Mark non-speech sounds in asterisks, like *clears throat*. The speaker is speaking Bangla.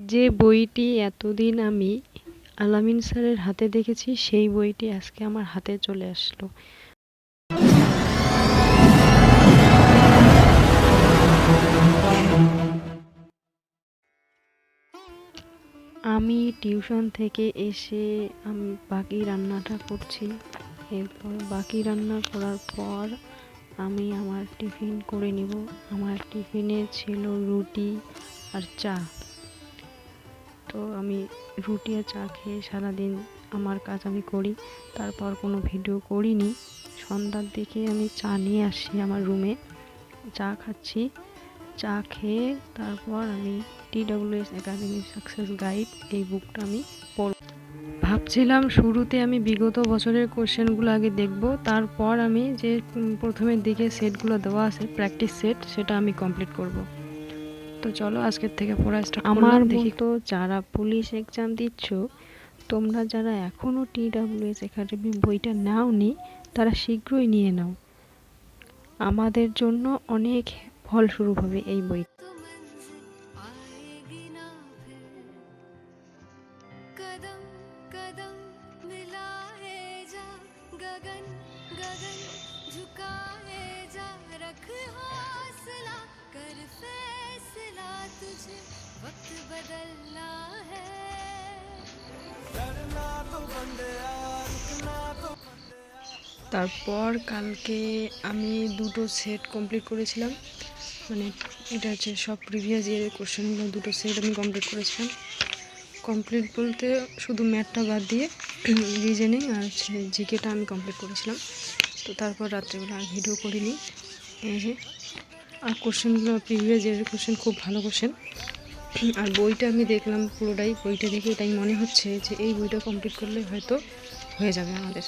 যে বইটি এতদিন আমি আলামিন স্যারের হাতে দেখেছি, সেই বইটি আজকে আমার হাতে চলে আসলো। আমি টিউশন থেকে এসে আমি বাকি রান্নাটা করছি। এরপর বাকি রান্না করার পর আমি আমার টিফিন করে নিব। আমার টিফিনে ছিল রুটি আর চা। তো আমি রুটি আর চা খেয়ে সারাদিন আমার কাজ আমি করি। তারপর কোনো ভিডিও করিনি। সন্ধ্যার দিকে আমি চা নিয়ে আসি আমার রুমে চা খাচ্ছি। চা খেয়ে তারপর আমি T WS academy success guide এই বুকটা আমি পড়ব ভাবছিলাম শুরুতে আমি বিগত বছরের কোশ্চেনগুলো আগে দেখব। তারপর আমি যে প্রথমের দিকে সেটগুলো দেওয়া আছে প্র্যাকটিস সেট সেটা আমি কমপ্লিট করব। তো চলো আজকের থেকে পড়া স্টার্ট আমার মতো যারা পুলিশ এক্সাম দিচ্ছ তোমরা যারা এখনও টি ডাব্লিউএস একাডেমি বইটা নাওনি তারা শীঘ্রই নিয়ে নাও আমাদের জন্য অনেক ফলস্বরূপ হবে এই বই तो मंजिल आएगी ना फिर कदम कदम मिलाए जा गगन गगन झुकाए जा रख हौसला कर फैसला तुझे वक्त बदलना है তারপর কালকে আমি দুটো সেট কমপ্লিট করেছিলাম মানে এটা হচ্ছে সব প্রিভিয়াস ইয়ারের কোশ্চেনগুলো দুটো সেট আমি কমপ্লিট করেছিলাম কমপ্লিট বলতে শুধু ম্যাথটা বাদ দিয়ে *clears throat* রিজনিং আর হচ্ছে জিকেটা আমি কমপ্লিট করেছিলাম তো তারপর রাত্রেবেলা আর ভিডিও করিনি এই যে আর কোশ্চেনগুলো প্রিভিয়াস ইয়ারের কোশ্চেন খুব ভালো কোশ্চেন আর বইটা আমি দেখলাম পুরোটাই, বইটা দেখে এটাই মনে হচ্ছে যে এই বইটা কমপ্লিট করলে হয়তো হয়ে যাবে আমাদের।